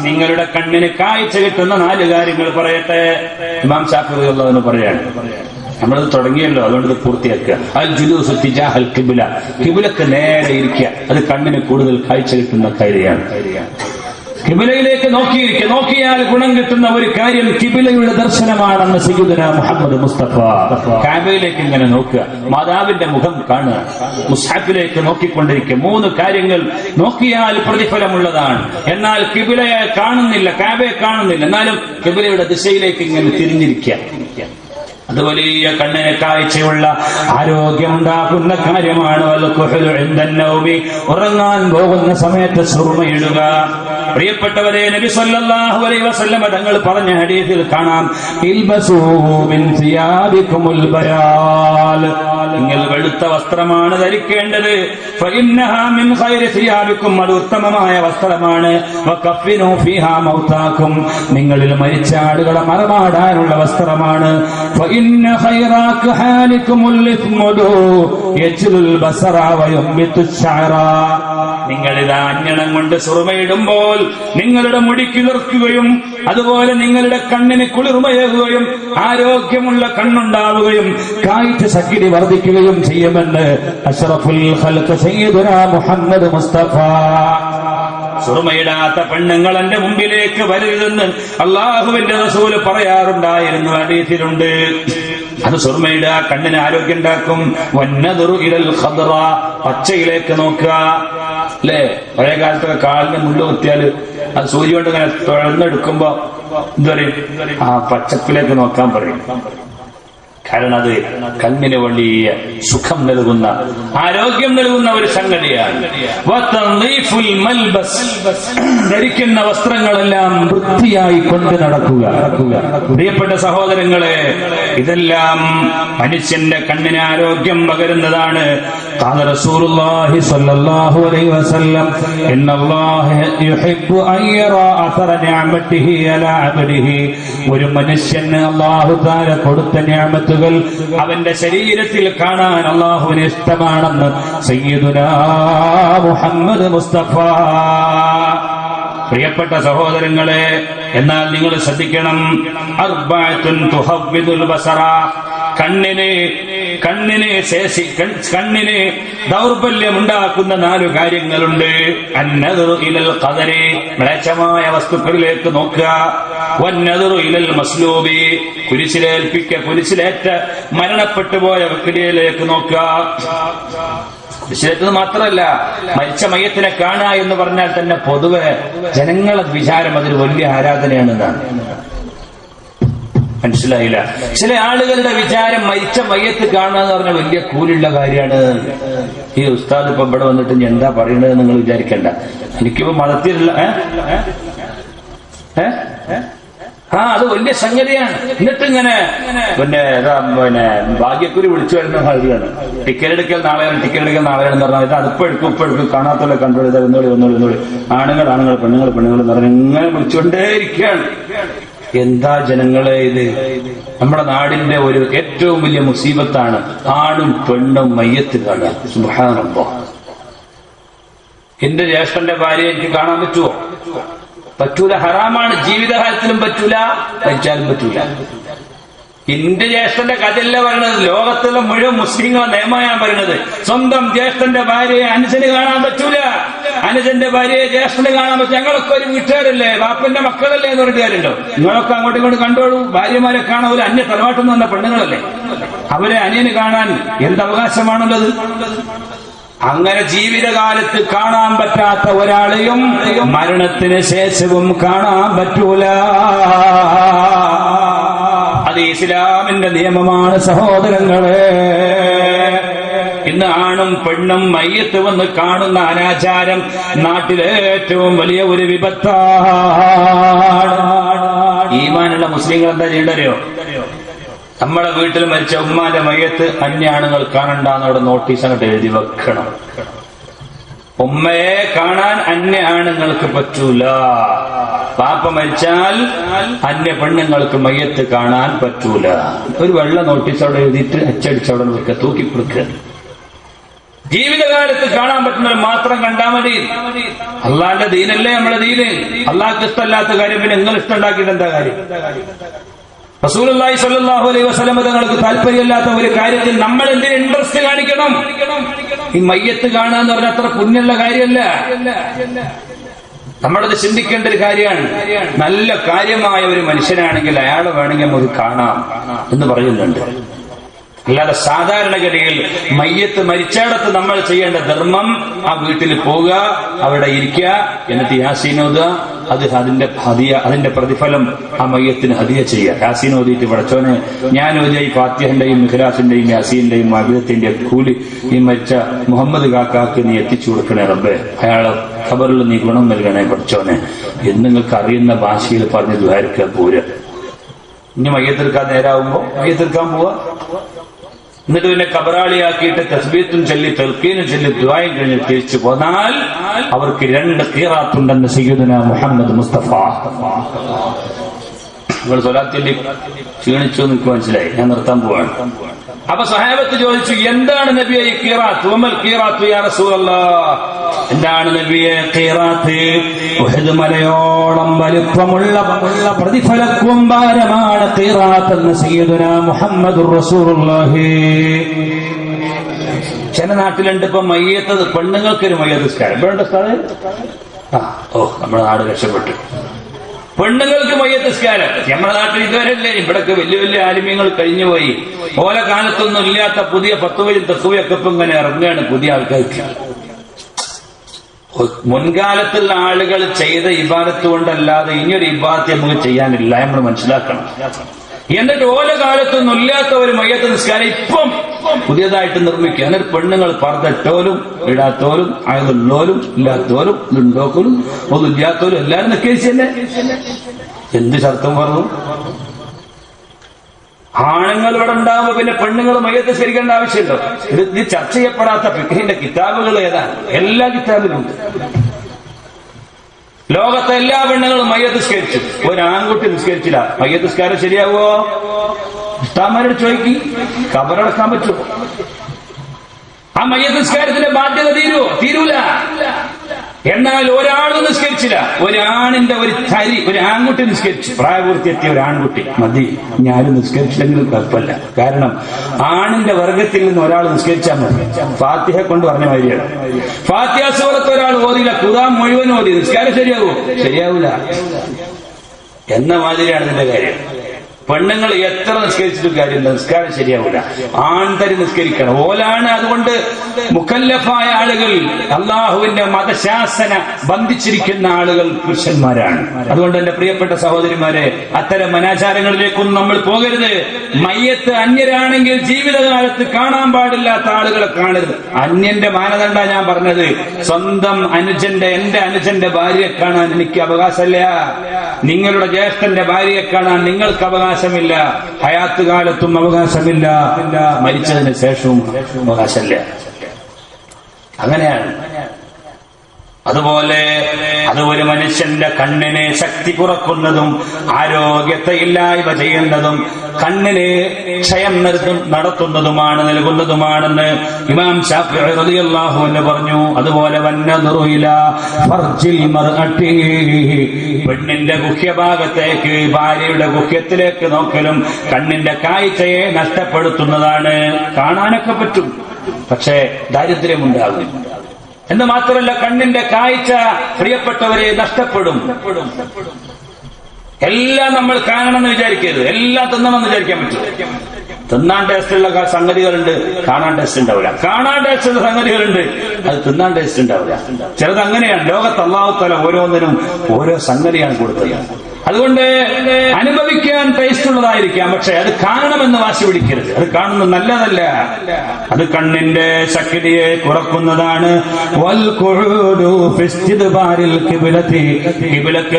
നിങ്ങളുടെ കണ്ണിന് കാഴ്ച കിട്ടുന്ന നാല് കാര്യങ്ങൾ പറയട്ടെ. ഇമാം ഷാഫി പറയാണ്. നമ്മളത് തുടങ്ങിയല്ലോ അതുകൊണ്ട് ഇത് പൂർത്തിയാക്കുക. അൽ ജുലൂസ് നേരെ ഇരിക്കുക. അത് കണ്ണിന് കൂടുതൽ കാഴ്ച കിട്ടുന്ന കാര്യമാണ്. കിബിലയിലേക്ക് നോക്കിയിരിക്കുക നോക്കിയാൽ ഗുണം കിട്ടുന്ന ഒരു കാര്യം കിബിലയുടെ ദർശനമാണെന്ന് സിഗുദന മുഹമ്മദ് മുസ്തഫ. കാബയിലേക്ക് ഇങ്ങനെ നോക്കുക. മാതാവിന്റെ മുഖം കാണുക. മുസ്ഹാബിലേക്ക് നോക്കിക്കൊണ്ടിരിക്കുക. മൂന്ന് കാര്യങ്ങൾ നോക്കിയാൽ പ്രതിഫലമുള്ളതാണ്. എന്നാൽ കിബിലയെ കാണുന്നില്ല കാബയെ കാണുന്നില്ല. എന്നാലും കിബിലയുടെ ദിശയിലേക്ക് ഇങ്ങനെ തിരിഞ്ഞിരിക്കുക. അത് വലിയ കണ്ണിന് കാഴ്ചയുള്ള ആരോഗ്യമുണ്ടാക്കുന്ന കാര്യമാണ്. ഉറങ്ങാൻ പോകുന്ന സമയത്ത് സുർമയിടുക. പ്രിയപ്പെട്ടവരെ നബി സല്ലല്ലാഹു അലൈഹി വസല്ലം തങ്ങൾ പറഞ്ഞ ഹദീസിൽ കാണാം. ഇൽബസൂ മിൻ ബയാൽ. നിങ്ങൾ വെളുത്ത വസ്ത്രമാണ് ധരിക്കേണ്ടത്. ഫഇന്നഹാ മിൻ ഖൈരി അത് ഉത്തമമായ വസ്ത്രമാണ്. മൗതാകും നിങ്ങളിൽ മരിച്ച ആളുകളെ മറമാടാനുള്ള വസ്ത്രമാണ്. فإن خير أكحالكم الإثمد يجل البصر وينبت الشعر നിങ്ങൾ ഇത് അഞ്ഞണം കൊണ്ട് സുറുമയിടുമ്പോൾ നിങ്ങളുടെ മുടി കിളിർക്കുകയും അതുപോലെ നിങ്ങളുടെ കണ്ണിന് കുളിർമയേകുകയും ആരോഗ്യമുള്ള കണ്ണുണ്ടാവുകയും കാഴ്ച ശക്തി വർദ്ധിക്കുകയും ചെയ്യുമെന്ന് അഷ്റഫുൽ ഖൽഖ് സയ്യിദുനാ മുഹമ്മദ് മുസ്തഫ സുറുമയിടാത്ത പെണ്ണുങ്ങൾ എന്റെ മുമ്പിലേക്ക് വരരുതെന്ന് അള്ളാഹുവിന്റെ റസൂൽ പറയാറുണ്ടായിരുന്നു ഹദീസിലുണ്ട്. അത് സുർമയിടുക കണ്ണിന് ആരോഗ്യം ഉണ്ടാക്കും. വന്നതൊരു ഇരൽ ഖദ്റ പച്ചയിലേക്ക് നോക്കുക. അല്ലേ? പഴയ കാലത്തൊക്കെ കാലിന് മുള്ളു കുത്തിയാൽ അത് സൂര്യ കൊണ്ട് ഇങ്ങനെ തുഴന്നെടുക്കുമ്പോ എന്താ പറയും? ആ പച്ചപ്പിലേക്ക് നോക്കാൻ പറയും. കാരണം അത് വലിയ സുഖം നൽകുന്ന ആരോഗ്യം നൽകുന്ന ഒരു സംഗതിയാണ്. ധരിക്കുന്ന വസ്ത്രങ്ങളെല്ലാം വൃത്തിയായി കൊണ്ട് നടക്കുക. പ്രിയപ്പെട്ട സഹോദരങ്ങളെ ഇതെല്ലാം മനുഷ്യന്റെ കണ്ണിന് ആരോഗ്യം പകരുന്നതാണ്. قال رسول الله صلى الله عليه وسلم إن الله يحب أن يرى أثر نعمته على عبده ഒരു മനുഷ്യന് അള്ളാഹു താര കൊടുത്ത ഞാമത്തുകൾ അവന്റെ ശരീരത്തിൽ കാണാൻ അള്ളാഹുവിന് ഇഷ്ടമാണെന്ന് സയ്യിദുനാ മുഹമ്മദ് മുസ്തഫ പ്രിയപ്പെട്ട സഹോദരങ്ങളെ എന്നാൽ നിങ്ങൾ ശ്രദ്ധിക്കണം അർബഅത്തുൻ തുഹവ്വിദുൽ ബസറ കണ്ണിന് കണ്ണിന് ശേഷി കണ്ണിനെ ദൗർബല്യമുണ്ടാക്കുന്ന നാലു കാര്യങ്ങളുണ്ട്. അന്നതൊരു ഇലൽ ഖദരി. മ്ലേച്ഛമായ വസ്തുക്കളിലേക്ക് നോക്കുക. വന്നതൊരു ഇലൽ മസ്ലൂബി. കുരിശിലേൽപ്പിക്ക കുരിശിലേറ്റ മരണപ്പെട്ടു പോയ വ്യക്തിയിലേക്ക് നോക്കുക. കുരിശിലേറ്റത് മാത്രമല്ല മരിച്ച മയത്തിനെ കാണുക എന്ന് പറഞ്ഞാൽ തന്നെ പൊതുവെ ജനങ്ങളെ വിചാരം അതൊരു വലിയ ആരാധനയാണെന്നാണ് മനസ്സിലായില്ല. ചില ആളുകളുടെ വിചാരം മരിച്ച മയ്യത്ത് കാണുക എന്ന് പറഞ്ഞ വലിയ കൂലുള്ള കാര്യമാണ്. ഈ ഉസ്താദ് ഇപ്പൊ ഇവിടെ വന്നിട്ട് ഞാൻ എന്താ പറയണത് നിങ്ങൾ വിചാരിക്കണ്ട. എനിക്കിപ്പോ മതത്തിലുള്ള? ആ അത് വലിയ സംഗതിയാണ്. എന്നിട്ട് ഇങ്ങനെ പിന്നെ പിന്നെ ഭാഗ്യക്കുരി വിളിച്ചു വരുന്ന സാധ്യതയാണ് ടിക്കറ്റ് എടുക്കൽ നാളെയാണ് ടിക്കറ്റ് എടുക്കൽ നാളെയാണെന്ന് പറഞ്ഞാൽ ഇത് അതിപ്പോ എടുക്കും ഇപ്പൊ എടുക്കും. കാണാത്തുള്ള കണ്ടോളി ഇതാ ഒന്നോളി ഒന്നോളി ഒന്നോളി ആണുങ്ങൾ ആണുങ്ങൾ പെണ്ണുങ്ങൾ പെണ്ണുങ്ങൾ എന്ന് പറഞ്ഞാൽ ഇങ്ങനെ വിളിച്ചുകൊണ്ടേയിരിക്കുകയാണ്. എന്താ ജനങ്ങളെ ഇത്? നമ്മുടെ നാടിന്റെ ഒരു ഏറ്റവും വലിയ മുസീബത്താണ് ആണും പെണ്ണും മയ്യത്ത് കാണുക. എന്റെ ജ്യേഷ്ഠന്റെ ഭാര്യ എനിക്ക് കാണാൻ പറ്റുമോ പറ്റൂല. ഹറാമാണ്. ജീവിതകാലത്തിലും പറ്റൂല. മരിച്ചാലും പറ്റൂല. എന്റെ ജ്യേഷ്ഠന്റെ കഥയല്ല പറയണത്. ലോകത്തിലെ മുഴുവൻ മുസ്ലിങ്ങളെ നിയമമാണ് പറയുന്നത് സ്വന്തം ജ്യേഷ്ഠന്റെ ഭാര്യയെ അനുസരിച്ച് കാണാൻ പറ്റൂല. അനുജന്റെ ഭാര്യയെ ജ്യേഷ്ഠന് കാണാൻ പറ്റും. ഞങ്ങളൊക്കെ ഒരു വീട്ടുകാരല്ലേ? ബാപ്പന്റെ മക്കളല്ലേ എന്ന് പറഞ്ഞുകാരുണ്ടോ നിങ്ങളൊക്കെ അങ്ങോട്ടും ഇങ്ങോട്ട് കണ്ടോളൂ. ഭാര്യമാരെ കാണാൻ അന്യ തലവാട്ടം വന്ന പെണ്ണുങ്ങളല്ലേ? അവരെ അനിയന് കാണാൻ എന്ത് അവകാശമാണുള്ളത് അങ്ങനെ ജീവിതകാലത്ത് കാണാൻ പറ്റാത്ത ഒരാളെയും മരണത്തിന് ശേഷവും കാണാൻ പറ്റൂല. അത് ഇസ്ലാമിന്റെ നിയമമാണ് സഹോദരങ്ങളെ. ഇന്ന് ആണും പെണ്ണും മയ്യത്ത് വന്ന് കാണുന്ന അനാചാരം നാട്ടിലെ ഏറ്റവും വലിയ ഒരു വിപത്താണ്. ഈമാനുള്ള മുസ്ലിങ്ങൾ എന്താ ചെയ്യേണ്ടറിയോ നമ്മുടെ വീട്ടിൽ മരിച്ച ഉമ്മാന്റെ മയ്യത്ത് അന്യാണുങ്ങൾ കാണണ്ട അവിടെ നോട്ടീസ് അങ്ങോട്ട് എഴുതി വെക്കണം. ഉമ്മയെ കാണാൻ അന്യ ആണുങ്ങൾക്ക് പറ്റൂല. പാപ്പ മരിച്ചാൽ അന്യ പെണ്ണുങ്ങൾക്ക് മയ്യത്ത് കാണാൻ പറ്റൂല. ഒരു വെള്ള നോട്ടീസ് അവിടെ എഴുതിയിട്ട് അച്ചടിച്ച് അവിടെ വെക്കുക തൂക്കി കൊടുക്കുക ജീവിതകാലത്ത് കാണാൻ പറ്റുന്നവർ മാത്രം കണ്ടാൽ മതി. അള്ളാന്റെ ദീനല്ലേ നമ്മളെ ദീന്. അള്ളാഹ്ക്ക് ഇഷ്ടമല്ലാത്ത കാര്യം പിന്നെ നിങ്ങൾ ഇഷ്ടമുണ്ടാക്കിയിട്ട് എന്താ കാര്യം? റസൂലുള്ളാഹി സ്വല്ലല്ലാഹു അലൈഹി വസല്ലം തങ്ങൾക്ക് താല്പര്യമില്ലാത്ത ഒരു കാര്യത്തിൽ നമ്മൾ എന്തിനു ഇൻട്രസ്റ്റ് കാണിക്കണം? ഈ മയ്യത്ത് കാണുക എന്ന് പറഞ്ഞാൽ അത്ര പുണ്യുള്ള കാര്യമല്ല. നമ്മളത് ചിന്തിക്കേണ്ട ഒരു കാര്യമാണ്. നല്ല കാര്യമായ ഒരു മനുഷ്യനാണെങ്കിൽ അയാൾ വേണമെങ്കിൽ നമുക്ക് കാണാം എന്ന് പറയുന്നുണ്ട്. അല്ലാതെ സാധാരണഗതിയിൽ മയ്യത്ത് മരിച്ചിടത്ത് നമ്മൾ ചെയ്യേണ്ട ധർമ്മം ആ വീട്ടിൽ പോവുക അവിടെ ഇരിക്കുക എന്നിട്ട് യാസീനോദ അത് അതിന്റെ ഹതിയ അതിന്റെ പ്രതിഫലം ആ മയ്യത്തിന് ഹതിയ ചെയ്യുക. യാസീൻ ഓതിയിട്ട് പടച്ചോനെ ഞാൻ ഓതിയ ഈ ഫാത്തിഹന്റെയും മിഹ്ലാസിന്റെയും യാസീന്റെയും അബിദത്തിന്റെയും കൂലി ഈ മരിച്ച മുഹമ്മദ് കാക്കാക്ക് നീ എത്തിച്ചു കൊടുക്കണേ റബ്ബെ. അയാളെ ഖബറിൽ നീ ഗുണം നൽകണേ പഠിച്ചോനെ എന്ന് നിങ്ങൾക്ക് അറിയുന്ന ഭാഷയിൽ പറഞ്ഞ് ദ്വാരക്കുക പോര്. ഇനി മയ്യത്തെടുക്കാൻ നേരാവുമ്പോ? മയ്യത്തെടുക്കാൻ പോവാ? എന്നിട്ട് പിന്നെ കബറാളിയാക്കിയിട്ട് തസ്ബീത്തും ചൊല്ലി തെൽക്കീനും ചൊല്ലി ദ്വായും കഴിഞ്ഞ് തിരിച്ചു പോന്നാൽ അവർക്ക് രണ്ട് കീറാത്തുണ്ടെന്ന് സയ്യുദന മുഹമ്മദ് മുസ്തഫ. നിങ്ങൾ സ്വലാത്തിന്റെ ക്ഷീണിച്ചു നിൽക്കുക മനസ്സിലായി. ഞാൻ നിർത്താൻ പോവാണ്. അപ്പൊ സഹാബത്ത് ചോദിച്ചു എന്താണ് നബിയെ കീറാത്ത് ഉമൽ കീറാത്ത് യാ എന്താണ് നബിയെ കീറാത്ത് ഉഹദ് മലയോളം വലുപ്പമുള്ള പ്രതിഫല ഭാരമാണ് കീറാത്ത് എന്ന് മുഹമ്മദ് റസൂലുള്ളാഹി. ചില നാട്ടിലുണ്ട് ഇപ്പൊ മയ്യത്തത് പെണ്ണുങ്ങൾക്കൊരു മയ്യത്ത് സ്കാരം ഇവിടെ ആ ഓ നമ്മുടെ നാട് രക്ഷപ്പെട്ടു. പെണ്ണുങ്ങൾക്ക് മയ്യത്ത് സ്കാരം നമ്മുടെ നാട്ടിൽ ഇതുവരെയല്ലേ ഇവിടൊക്കെ വലിയ വലിയ ആലിമ്യങ്ങൾ കഴിഞ്ഞുപോയി. ഓല കാലത്തൊന്നും ഇല്ലാത്ത പുതിയ പത്തുവയും തത്തുവയൊക്കെ ഇപ്പൊ ഇങ്ങനെ ഇറങ്ങുകയാണ് പുതിയ ആൾക്കാർക്ക്. മുൻകാലത്തുള്ള ആളുകൾ ചെയ്ത ഇബാദത്ത് കൊണ്ടല്ലാതെ ഇനിയൊരു ഇബാദത്ത് നമുക്ക് ചെയ്യാനില്ല. നമ്മൾ മനസ്സിലാക്കണം. എന്നിട്ട് ഓല കാലത്തൊന്നും ഇല്ലാത്ത ഒരു മയ്യത്ത് നിസ്കാരം ഇപ്പം പുതിയതായിട്ട് നിർമ്മിക്കുക. അങ്ങനെ പെണ്ണുങ്ങൾ പറഞ്ഞിട്ടോലും ഇടാത്തോലും ആയതുള്ളോലും ഇല്ലാത്തോലും ഇതുണ്ടോക്കലും ഒന്നും ഇല്ലാത്തോലും എല്ലാരും നിക്കേശിയല്ലേ എന്ത് ശർത്തം പറഞ്ഞു? ആണുങ്ങൾ ഇവിടെ ഉണ്ടാവുമ്പോ പിന്നെ പെണ്ണുങ്ങൾ മയ്യത്ത് ശരിക്കേണ്ട ആവശ്യമുണ്ടോ ഇത് ഇത് ചർച്ച ചെയ്യപ്പെടാത്ത ഫിഖിന്റെ കിതാബുകൾ ഏതാണ്? എല്ലാ കിതാബിലും ഉണ്ട്. ലോകത്തെ എല്ലാ പെണ്ണുങ്ങളും മയ്യത്ത് സ്കരിച്ചു ഒരു ആൺകുട്ടി നിസ്കരിച്ചില്ല. മയ്യത്ത് സ്കാരം ശരിയാവോ? ഉസ്താമാരോട് ചോദിക്കി. കബറടക്കാൻ പറ്റുമോ ആ മയ്യ നിസ്കാരത്തിന്റെ ബാധ്യത തീരുവോ? തീരൂല. എന്നാൽ ഒരാൾ നിസ്കരിച്ചില്ല. ഒരാണിന്റെ ഒരു തരി ഒരു ആൺകുട്ടി നിസ്കരിച്ചു. പ്രായപൂർത്തിയെത്തിയ ഒരു ആൺകുട്ടി. മതി. ഞാനും നിസ്കരിച്ചില്ലെങ്കിലും കുഴപ്പമില്ല. കാരണം ആണിന്റെ വർഗത്തിൽ നിന്ന് ഒരാൾ നിസ്കരിച്ചാൽ മതി. ഫാത്തിഹ കൊണ്ട് പറഞ്ഞ മാതിരിയാണ്. ഫാത്തിഹ സൂറത്ത് ഒരാൾ ഓതില്ല. കുതാ മുഴുവൻ ഓതി. നിസ്കാരം ശരിയാകുമോ ശരിയാവൂല. എന്ന മാതിരിയാണ് ഇതിന്റെ കാര്യം. പെണ്ണുങ്ങൾ എത്ര നിസ്കരിച്ചിട്ടും കാര്യമില്ല നിസ്കാരം ശരിയാവില്ല ആൺതരി നിസ്കരിക്കണം. ഓലാണ് അതുകൊണ്ട് മുക്കല്ലഫായ ആളുകൾ അള്ളാഹുവിന്റെ മതശാസന ബന്ധിച്ചിരിക്കുന്ന ആളുകൾ പുരുഷന്മാരാണ്. അതുകൊണ്ട് എന്റെ പ്രിയപ്പെട്ട സഹോദരിമാരെ അത്തരം അനാചാരങ്ങളിലേക്കൊന്നും നമ്മൾ പോകരുത്. മയ്യത്ത് അന്യരാണെങ്കിൽ ജീവിതകാലത്ത് കാണാൻ പാടില്ലാത്ത ആളുകളെ കാണരുത്. അന്യന്റെ മാനദണ്ഡ ഞാൻ പറഞ്ഞത്. സ്വന്തം അനുജന്റെ എന്റെ അനുജന്റെ ഭാര്യയെ കാണാൻ എനിക്ക് അവകാശമില്ല. നിങ്ങളുടെ ജ്യേഷ്ഠന്റെ ഭാര്യയെ കാണാൻ നിങ്ങൾക്ക് അവകാശമില്ല. ഹയാത്ത് കാലത്തും അവകാശമില്ല. മരിച്ചതിന് ശേഷവും അവകാശമില്ല. അങ്ങനെയാണ്. അതുപോലെ അത് ഒരു മനുഷ്യന്റെ കണ്ണിനെ ശക്തി കുറക്കുന്നതും ആരോഗ്യത്തെ ഇല്ലായ്മ ചെയ്യുന്നതും കണ്ണിനെ ക്ഷയം നടത്തുന്നതുമാണ് നൽകുന്നതുമാണെന്ന് ഇമാം ഷാഫിഅള്ളാഹു പറഞ്ഞു. അതുപോലെ പെണ്ണിന്റെ ഗുഹ്യഭാഗത്തേക്ക് ഭാര്യയുടെ ഗുഹ്യത്തിലേക്ക് നോക്കലും കണ്ണിന്റെ കാഴ്ചയെ നഷ്ടപ്പെടുത്തുന്നതാണ്. കാണാനൊക്കെ പറ്റും. പക്ഷേ ദാരിദ്ര്യമുണ്ടാകും എന്ന് മാത്രമല്ല കണ്ണിന്റെ കാഴ്ച പ്രിയപ്പെട്ടവരെ നഷ്ടപ്പെടും. എല്ലാം നമ്മൾ കാണണമെന്ന് വിചാരിക്കരുത്. എല്ലാം തിന്നണമെന്ന് വിചാരിക്കാൻ പറ്റും. തിന്നാൻ ടേസ്റ്റുള്ള സംഗതികളുണ്ട് കാണാൻ ടേസ്റ്റ് ഉണ്ടാവില്ല. കാണാൻ ടേസ്റ്റുള്ള സംഗതികളുണ്ട് അത് തിന്നാൻ ടേസ്റ്റ് ഉണ്ടാവില്ല. ചിലത് അങ്ങനെയാണ്. ലോകത്ത് ഓരോന്നിനും ഓരോ സംഗതിയാണ് കൊടുത്തത്. അതുകൊണ്ട് അനുഭവിക്കാൻ ടേസ്റ്റ് ഉള്ളതായിരിക്കാം. പക്ഷെ അത് കാണണമെന്ന് വാശി പിടിക്കരുത്. അത് കാണുന്നത് നല്ലതല്ല. അത് കണ്ണിന്റെ ശക്തിയെ കുറക്കുന്നതാണ്.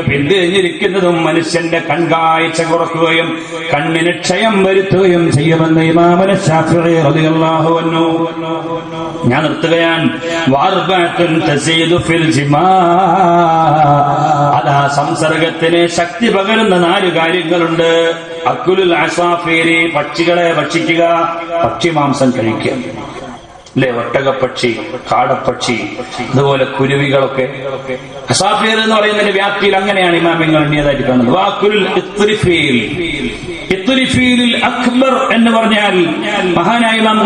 പിന്തിരിഞ്ഞിരിക്കുന്നതും മനുഷ്യന്റെ കൺകാഴ്ച കുറക്കുകയും കണ്ണിന് ക്ഷയം വരുത്തുകയും ചെയ്യുമെന്ന് ഇമാമന ഞാൻ നിർത്തുകയാണ്. വാർബഅത്തുൻ തസീദു ഫിൽ ജിമാ. അതാ സംസർഗത്തിനെ ശക്തി പകരുന്ന നാല് കാര്യങ്ങളുണ്ട്. അക്കുലുൽ അസാഫേരി പക്ഷികളെ ഭക്ഷിക്കുക പക്ഷിമാംസം കഴിക്കുക. അല്ലെ? ഒട്ടകപ്പക്ഷി കാടപ്പക്ഷി അതുപോലെ കുരുവികളൊക്കെ. അസാഫീർ എന്ന് പറയുന്നതിന്റെ വ്യാപ്തിയിൽ അങ്ങനെയാണ് ഇമാമിങ്ങൾ എണ്ണിയതായിട്ട് കാണുന്നത്. വാക്കുൽ ഇത്രിഫീൽ. ഇത്രിഫീലിൽ അക്ബർ എന്ന് പറഞ്ഞാൽ മഹാനായ ഇമാം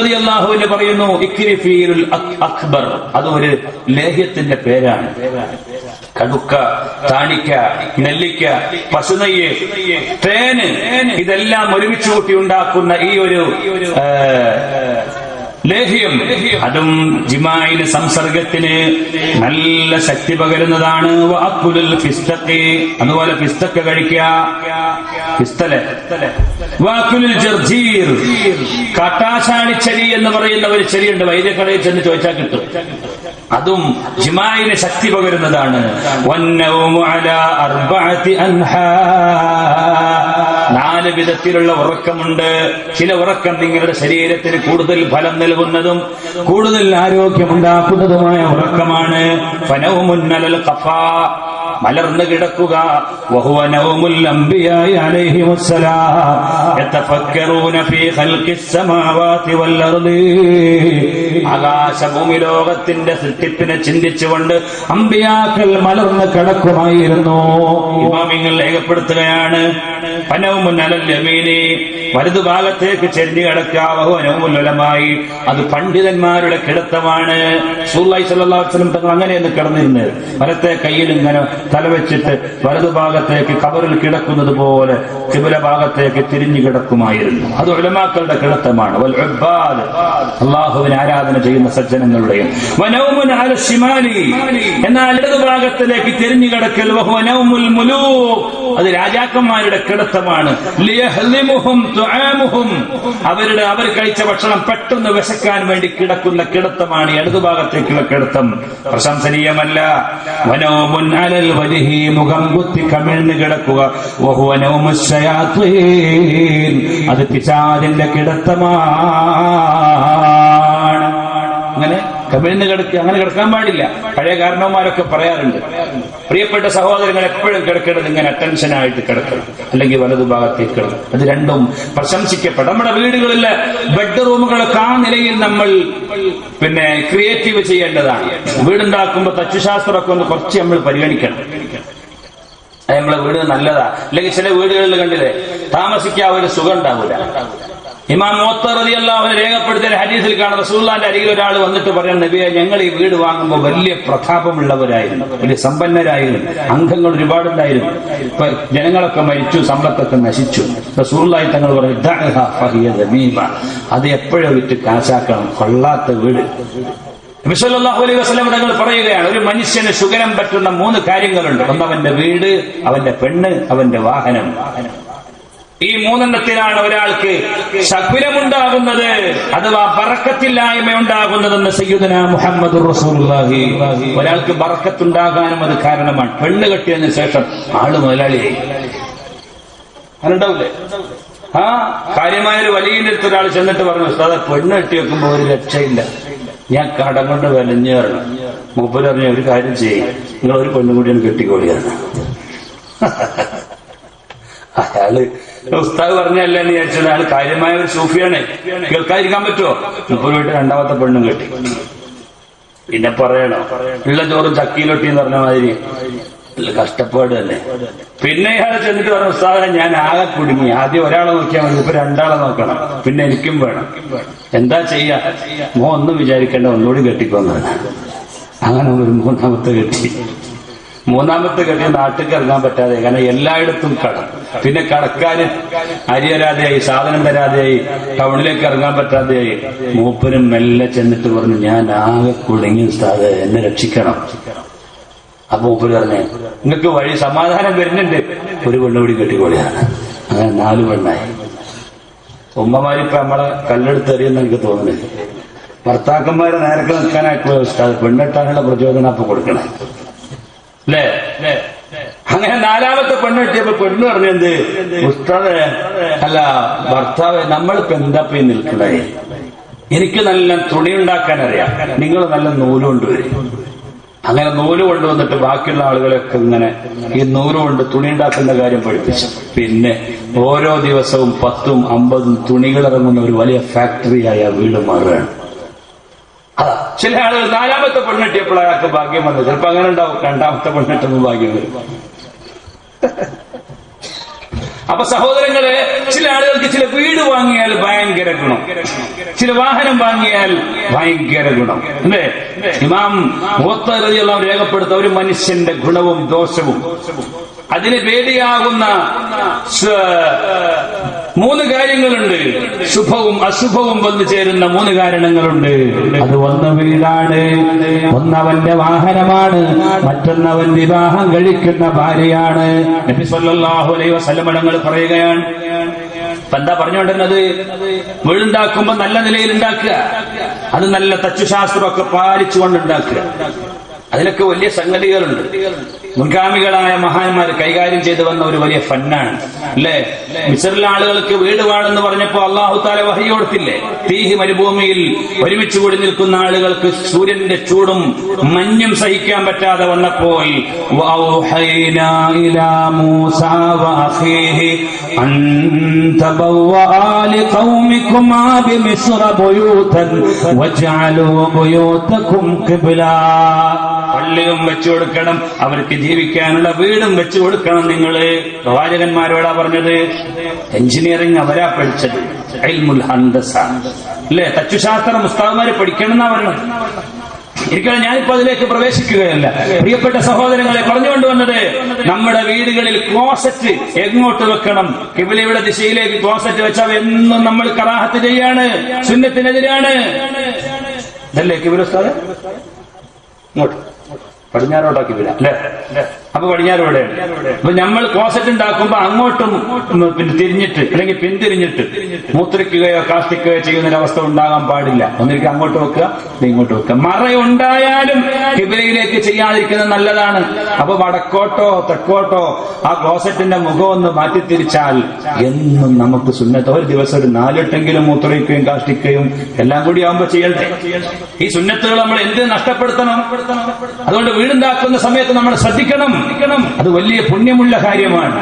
റളിയല്ലാഹു അൻഹു പറയുന്നു ഇക്രിഫീലുൽ അക്ബർ. അത് ഒരു ലേഹ്യത്തിന്റെ പേരാണ്. കടുക്ക താണിക്ക നെല്ലിക്ക പശുനെയ്യ് തേന് ഇതെല്ലാം ഒരുമിച്ച് കൂട്ടി ഉണ്ടാക്കുന്ന ഈ ഒരു ലേഹ്യം. അതും ജിമായിന് സംസർഗത്തിന് നല്ല ശക്തി പകരുന്നതാണ്. വാക്കുലുൽ ഫിസ്തഖ്. അതുപോലെ പിസ്തക്ക കഴിക്കുക. ജർജീർ. കാട്ടാശാണിച്ചെടി എന്ന് പറയുന്ന ഒരു ചെടിയുണ്ട്. വൈദ്യക്കടയിൽ ചെന്ന് ചോദിച്ചാൽ കിട്ടും. അതും ജിമായിന് ശക്തി പകരുന്നതാണ്. നാല് വിധത്തിലുള്ള ഉറക്കമുണ്ട്. ചില ഉറക്കം നിങ്ങളുടെ ശരീരത്തിന് കൂടുതൽ ഫലം നൽകുന്നതും കൂടുതൽ ആരോഗ്യമുണ്ടാക്കുന്നതുമായ ഉറക്കമാണ്. ഫനൗമുന്നലൽ ഖഫാ. മലർന്നു കിടക്കുക. ആകാശഭൂമി ലോകത്തിന്റെ സൃഷ്ടിപ്പിനെ ചിന്തിച്ചുകൊണ്ട് അമ്പിയാക്കൾ മലർന്ന് കിടക്കുമായിരുന്നു. ഇമാമിങ്ങൾ രേഖപ്പെടുത്തുകയാണ് പനവുമുന്നലല്ലമീനെ വലതുഭാഗത്തേക്ക് ചെരിഞ്ഞു കിടക്കാവനവുമുല്ലമായി അത് പണ്ഡിതന്മാരുടെ കിടത്തമാണ്. സൂല്ലായി തങ്ങൾ അങ്ങനെയൊന്ന് കിടന്നിരുന്നത്. വലത്തെ കയ്യിൽ ഇങ്ങനെ തലവെച്ചിട്ട് വലതുഭാഗത്തേക്ക് കബറിൽ കിടക്കുന്നത് പോലെ കിബില ഭാഗത്തേക്ക് തിരിഞ്ഞു കിടക്കുമായിരുന്നു അത് ഉലമാക്കളുടെ കിടത്തമാണ് അള്ളാഹുവിന് ആരാധന ചെയ്യുന്ന സജ്ജനങ്ങളുടെയും. എന്നാൽ അല ഭാഗത്തിലേക്ക് തിരിഞ്ഞു കിടക്കൽ അത് രാജാക്കന്മാരുടെ കിടത്തമാണ് അവരുടെ അവർ കഴിച്ച ഭക്ഷണം പെട്ടെന്ന് വിശക്കാൻ വേണ്ടി കിടക്കുന്ന കിടത്തമാണ് ഇടതുഭാഗത്തേക്കുള്ള കിടത്തം പ്രശംസനീയമല്ല. വനോമുൻ അലൽ മുഖം കുത്തി കമിഴ്ന്ന് കിടക്കുക. അത് പിശാദിന്റെ കിടത്തമാണ്. അങ്ങനെ കമിഴ്ന്ന് കിടക്കുക അങ്ങനെ കിടക്കാൻ പാടില്ല. പഴയ കാരണവന്മാരൊക്കെ പറയാറുണ്ട്. പ്രിയപ്പെട്ട സഹോദരങ്ങൾ എപ്പോഴും കിടക്കേണ്ടത് ഇങ്ങനെ അറ്റൻഷൻ ആയിട്ട് കിടക്കണം. അല്ലെങ്കിൽ വലതുഭാഗത്തേക്ക് കിടക്കണം. അത് രണ്ടും പ്രശംസിക്കപ്പെടും. നമ്മുടെ വീടുകളിലെ ബെഡ്റൂമുകളൊക്കെ ആ നിലയിൽ നമ്മൾ പിന്നെ ക്രിയേറ്റീവ് ചെയ്യേണ്ടതാണ്. വീടുണ്ടാക്കുമ്പോൾ തച്ചുശാസ്ത്രമൊക്കെ ഒന്ന് കുറച്ച് നമ്മൾ പരിഗണിക്കണം. നമ്മളെ വീട് നല്ലതാ. അല്ലെങ്കിൽ ചില വീടുകളിൽ കണ്ടില്ലേ താമസിക്കാൻ ഒരു സുഖം ഉണ്ടാവില്ല ഇമാം മോത്തറിയല്ല അവരെ രേഖപ്പെടുത്തിയ ഹരീസിൽ കാണുന്ന റസൂലുള്ളാന്റെ അരികിൽ ഒരാൾ വന്നിട്ട് പറയാൻ നബിയെ ഞങ്ങൾ ഈ വീട് വാങ്ങുമ്പോൾ വലിയ പ്രതാപമുള്ളവരായിരുന്നു വലിയ സമ്പന്നരായിരുന്നു അംഗങ്ങൾ ഒരുപാടുണ്ടായിരുന്നു. ഇപ്പൊ ജനങ്ങളൊക്കെ മരിച്ചു സമ്പത്തൊക്കെ നശിച്ചു. റസൂലുള്ളാഹി തങ്ങൾ പറയും. അത് എപ്പോഴും വിറ്റ് കാശാക്കണം. കൊള്ളാത്ത വീട്. നബിസല്ലാഹു അലൈഹി വസ്ലം തങ്ങൾ പറയുകയാണ് ഒരു മനുഷ്യന് സുഖനം പറ്റുന്ന മൂന്ന് കാര്യങ്ങളുണ്ട്. ഒന്ന് അവന്റെ വീട് അവന്റെ പെണ്ണ് അവന്റെ വാഹനം. ഈ മൂന്നെണ്ണത്തിലാണ് ഒരാൾക്ക് ശകുനമുണ്ടാകുന്നത് അഥവാ ബറക്കത്തില്ലായ്മ ഉണ്ടാകുന്നതെന്ന് സയ്യുദന മുഹമ്മദ് റസൂലുള്ളാഹി. ഒരാൾക്ക് ബറക്കത്തുണ്ടാകാനും അത് കാരണമാണ്. പെണ്ണ് കെട്ടിയതിനു ശേഷം ആൾ മുതലാളിയായി അതുണ്ടാവില്ലേ ആ കാര്യമായ ഒരു വലിയ ഒരാൾ ചെന്നിട്ട് പറഞ്ഞു ഉസ്താദ പെണ്ണ് കെട്ടി വെക്കുമ്പോ ഒരു രക്ഷയില്ല. ഞാൻ കടം കൊണ്ട് വലഞ്ഞേറണം. മൂപ്പര് പറഞ്ഞ ഒരു കാര്യം ചെയ്യും. നിങ്ങൾ ഒരു പെണ്ണും കെട്ടിക്കോളിയാണ് അയാൾ ഉസ്താദ് പറഞ്ഞല്ല എന്ന് വിചാരിച്ചത്. അയാൾ കാര്യമായ ഒരു സൂഫിയാണ്. കേൾക്കാതിരിക്കാൻ പറ്റുമോ? മുപ്പത് വീട്ട് രണ്ടാമത്തെ പെണ്ണും കെട്ടി. പിന്നെ പറയണോ. ഉള്ള ചോറും ചക്കിയിലൊട്ടി എന്ന് പറഞ്ഞ മാതിരി. കഷ്ടപ്പാട് തന്നെ പിന്നെ ഇയാൾ ചെന്നിട്ട് പറഞ്ഞു ഉസ്താദെ ഞാൻ ആകെ കുടുങ്ങി. ആദ്യം ഒരാളെ നോക്കിയാൽ മതി ഇപ്പൊ രണ്ടാളെ നോക്കണം. പിന്നെ എനിക്കും വേണം. എന്താ ചെയ്യാ? മോ ഒന്നും വിചാരിക്കേണ്ട ഒന്നുകൂടി കെട്ടിക്കൊന്നാണ് അങ്ങനെ ഒരു മൂന്നാമത്തെ കെട്ടി. മൂന്നാമത്തെ കെട്ടി നാട്ടിൽ ഇറങ്ങാൻ പറ്റാതെ കാരണം എല്ലായിടത്തും കട. പിന്നെ കടക്കാര് അരി തരാതെയായി സാധനം തരാതെയായി ടൗണിലേക്ക് ഇറങ്ങാൻ പറ്റാതെയായി. മൂപ്പനും മെല്ലെ ചെന്നിട്ട് പറഞ്ഞു ഞാൻ ആകെ കുടുങ്ങി സാധ എന്നെ രക്ഷിക്കണം. അപ്പൊ മൂപ്പര് പറഞ്ഞേ നിങ്ങൾക്ക് വഴി സമാധാനം വരുന്നുണ്ട്. ഒരു പെണ്ണുകൂടി കെട്ടിക്കോളിയാണ്. അങ്ങനെ നാല് പെണ്ണായി. ഉമ്മമാരിപ്പോ നമ്മളെ കല്ലെടുത്ത് എറിയെന്ന് എനിക്ക് തോന്നുന്നില്ല ഭർത്താക്കന്മാരെ നേരൊക്കെ നിൽക്കാനായിട്ടുള്ള പെണ്ണെട്ടാനുള്ള പ്രചോദനം അപ്പൊ കൊടുക്കണേ. അല്ലേ? അങ്ങനെ നാലാമത്തെ പെണ്ണ് കിട്ടിയപ്പോ പെണ്ണ് പറഞ്ഞെന്ത് ഉസ്താദ് അല്ല ഭർത്താവ് നമ്മളിപ്പോ എന്താ പോയി നിൽക്കണേ? എനിക്ക് നല്ല തുണി ഉണ്ടാക്കാൻ അറിയാം. നിങ്ങൾ നല്ല നൂൽ കൊണ്ടുവരും. അങ്ങനെ നൂൽ കൊണ്ടുവന്നിട്ട് ബാക്കിയുള്ള ആളുകളെയൊക്കെ ഇങ്ങനെ ഈ നൂൽ കൊണ്ട് തുണി ഉണ്ടാക്കുന്ന കാര്യം പഠിപ്പിച്ചു. പിന്നെ ഓരോ ദിവസവും പത്തും അമ്പതും തുണികൾ ഇറങ്ങുന്ന ഒരു വലിയ ഫാക്ടറിയായ വീട് മാറുകയാണ്. അതാ ചില ആളുകൾ നാലാമത്തെ പെണ്ണെട്ടിയപ്പോൾ അയാൾക്ക് ഭാഗ്യം വന്നു. ചിലപ്പോ അങ്ങനെ ഉണ്ടാവും. രണ്ടാമത്തെ പെണ്ണെട്ടുമ്പോൾ ഭാഗ്യം വരും. അപ്പൊ സഹോദരങ്ങളെ ചില ആളുകൾക്ക് ചില വീട് വാങ്ങിയാൽ ഭയങ്കര ഗുണം. ചില വാഹനം വാങ്ങിയാൽ ഭയങ്കര ഗുണം. അല്ലേ? ഇമാം മുഹത്തറിയെല്ലാം രേഖപ്പെടുത്ത ഒരു മനുഷ്യന്റെ ഗുണവും ദോഷവും. അതിന് വേദിയാകുന്ന മൂന്ന് കാര്യങ്ങളുണ്ട്. ശുഭവും അശുഭവും വന്നു ചേരുന്ന മൂന്ന് കാരണങ്ങളുണ്ട്. അത് ഒന്ന് വീടാണ് ഒന്നവന്റെ വാഹനമാണ് മറ്റൊന്നവൻ വിവാഹം കഴിക്കുന്ന ഭാര്യയാണ്. നബി സല്ലല്ലാഹു അലൈഹി തങ്ങൾ പറയുകയാണ്. എന്താ പറഞ്ഞുകൊണ്ടിരുന്നത്? വീടുണ്ടാക്കുമ്പോ നല്ല നിലയിൽ ഉണ്ടാക്കുക. അത് നല്ല തച്ചുശാസ്ത്രമൊക്കെ പാലിച്ചുകൊണ്ട് ഉണ്ടാക്കുക. അതിനൊക്കെ വലിയ സംഗതികളുണ്ട്. മുൻഗാമികളായ മഹാന്മാർ കൈകാര്യം ചെയ്തു വന്ന ഒരു വലിയ ഫന്നാണ്. അല്ലേ? മിസറിലെ ആളുകൾക്ക് വീട് വാണെന്ന് പറഞ്ഞപ്പോ അള്ളാഹു താല വഹയോടത്തില്ലേ തീഹി മരുഭൂമിയിൽ ഒരുമിച്ച് കൂടി നിൽക്കുന്ന ആളുകൾക്ക് സൂര്യന്റെ ചൂടും മഞ്ഞും സഹിക്കാൻ പറ്റാതെ വന്നപ്പോൾ ും വജഅലൂ മഹല്ലും വെച്ചു കൊടുക്കണം. അവർക്ക് ജീവിക്കാനുള്ള വീടും വെച്ചു കൊടുക്കണം നിങ്ങൾ പ്രവാചകന്മാരോടാ പറഞ്ഞത്? എഞ്ചിനീയറിംഗ് അവരാ പഠിച്ചത്. അൽമുൽ അല്ലേ? തച്ചുശാസ്ത്രം ഉസ്താവുമാര് പഠിക്കണം എന്നാ പറഞ്ഞത്. ഇരിക്കണം ഞാനിപ്പോ അതിലേക്ക് പ്രവേശിക്കുകയല്ല. പ്രിയപ്പെട്ട സഹോദരങ്ങളെ പറഞ്ഞുകൊണ്ട് വന്നത് നമ്മുടെ വീടുകളിൽ ക്ലോസറ്റ് എങ്ങോട്ട് വെക്കണം? കിബിലയുടെ ദിശയിലേക്ക് ക്ലോസറ്റ് വെച്ചാൽ എന്നും നമ്മൾ കറാഹത്ത് ചെയ്യാണ് സുന്നത്തിനെതിരാണ്. ഇതല്ലേ കിബിലുസ്താദ് ഇങ്ങോട്ട്. പടിഞ്ഞാറോട്ടാക്കി വിടാം. അല്ലേ അപ്പൊ പടിഞ്ഞാറോടെ അപ്പൊ നമ്മൾ ക്ലോസറ്റ് ഉണ്ടാക്കുമ്പോ അങ്ങോട്ടും പിന്നെ തിരിഞ്ഞിട്ട് അല്ലെങ്കിൽ പിന്തിരിഞ്ഞിട്ട് മൂത്രിക്കുകയോ കാഷ്ടിക്കുകയോ ചെയ്യുന്ന അവസ്ഥ ഉണ്ടാകാൻ പാടില്ല. ഒന്നിരിക്കും അങ്ങോട്ട് വെക്കുക ഇങ്ങോട്ട് വെക്കുക. മറയുണ്ടായാലും കിബിലയിലേക്ക് ചെയ്യാതിരിക്കുന്നത് നല്ലതാണ്. അപ്പൊ വടക്കോട്ടോ തെക്കോട്ടോ ആ കോസറ്റിന്റെ മുഖം ഒന്ന് മാറ്റി തിരിച്ചാൽ എന്നും നമുക്ക് സുന്നത്ത്. ഒരു ദിവസം ഒരു നാലെട്ടെങ്കിലും മൂത്രയിക്കുകയും കാഷ്ടിക്കുകയും എല്ലാം കൂടി ആവുമ്പോ ചെയ്യട്ടെ ഈ സുന്നത്തുകൾ നമ്മൾ എന്ത് നഷ്ടപ്പെടുത്തണം? അതുകൊണ്ട് വീടുണ്ടാക്കുന്ന സമയത്ത് നമ്മൾ ശ്രദ്ധിക്കണം. അത് വലിയ പുണ്യമുള്ള കാര്യമാണ്.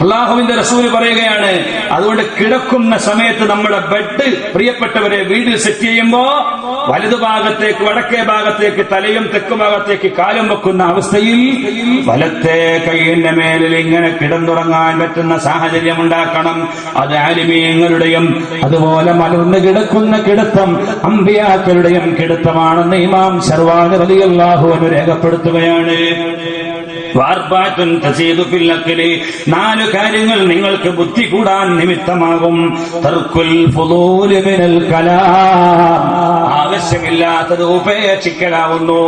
അള്ളാഹുവിന്റെ റസൂൽ പറയുകയാണ് അതുകൊണ്ട് കിടക്കുന്ന സമയത്ത് നമ്മുടെ ബെഡ് പ്രിയപ്പെട്ടവരെ വീട് സെറ്റ് ചെയ്യുമ്പോ വലതു ഭാഗത്തേക്ക് വടക്കേ ഭാഗത്തേക്ക് തലയും തെക്ക് ഭാഗത്തേക്ക് കാലും വെക്കുന്ന അവസ്ഥയിൽ വലത്തെ കൈയിന്റെ മേലിൽ ഇങ്ങനെ കിടന്നുറങ്ങാൻ പറ്റുന്ന സാഹചര്യം ഉണ്ടാക്കണം. അത് ആലിമീങ്ങളുടെയും അതുപോലെ മലർന്ന് കിടക്കുന്ന കിടത്തം അമ്പിയാക്കളുടെയും കിടത്തമാണെന്ന് ഇമാം വാർപ്പാറ്റും തസീദു ഫില്ലക്കലി നാല് കാര്യങ്ങൾ നിങ്ങൾക്ക് ബുദ്ധി കൂടാൻ നിമിത്തമാകും. തർക്കുൽ മിനൽ കലാം. ആവശ്യമില്ലാത്തത് ഉപേക്ഷിക്കലാവുന്നു.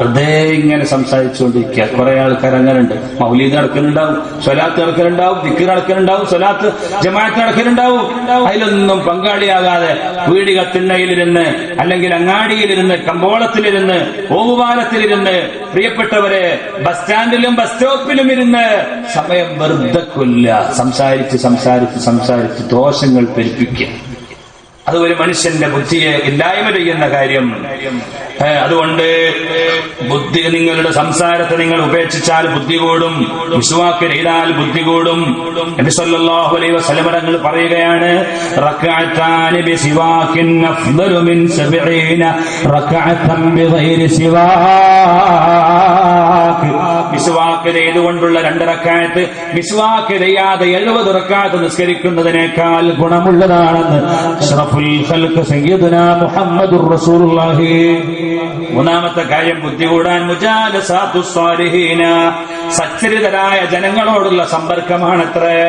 ഹൃദയ ഇങ്ങനെ സംസാരിച്ചുകൊണ്ടിരിക്കുക. കുറെ ആൾക്കാർ അങ്ങനെ ഉണ്ട് മൗലീദ് നടക്കുന്നുണ്ടാവും സ്വലാത്ത് നടക്കുന്നുണ്ടാവും ദിക്കർ നടക്കുന്നുണ്ടാവും സ്വലാത്ത് ജമാഅത്ത് നടക്കുന്നുണ്ടാവും അതിലൊന്നും പങ്കാളിയാകാതെ വീട് കത്തിണ്ണയിലിരുന്ന് അല്ലെങ്കിൽ അങ്ങാടിയിലിരുന്ന് കമ്പോളത്തിലിരുന്ന് ഓവുപാലത്തിലിരുന്ന് പ്രിയപ്പെട്ടവരെ ബസ് സ്റ്റാൻഡിലും ബസ് സ്റ്റോപ്പിലും ഇരുന്ന് സമയം വെറുതെ കൊല്ല സംസാരിച്ച് സംസാരിച്ച് സംസാരിച്ച് ദോഷങ്ങൾ പെരുപ്പിക്കുക. അത് ഒരു മനുഷ്യന്റെ ബുദ്ധിയെ ഇല്ലായ്മ ചെയ്യുന്ന കാര്യം അതുകൊണ്ട് ബുദ്ധി നിങ്ങളുടെ സംസാരത്തെ നിങ്ങൾ ഉപേക്ഷിച്ചാൽ ബുദ്ധി കൂടും. വിശ്വാക്ക് ചെയ്താൽ ബുദ്ധി കൂടും. നബി സല്ലല്ലാഹു അലൈഹി വസല്ലം തങ്ങൾ പറയുകയാണ് റക്അത്താനി ബിസിവാക്കിൻ അഫ്ദലു മിൻ സബഈന റക്അത്തൻ ബിഗൈരി സിവാക്ക്. മിസ്വാക്ക് ചെയ്തുകൊണ്ടുള്ള രണ്ടിറക്കായത്ത് ചെയ്യാതെ എഴുപത് റക്കാത്ത് നിസ്കരിക്കുന്നതിനേക്കാൾ ഗുണമുള്ളതാണെന്ന് മൂന്നാമത്തെ കാര്യം ബുദ്ധി കൂടാൻ സച്ചരിതരായ ജനങ്ങളോടുള്ള സമ്പർക്കമാണത്രേ.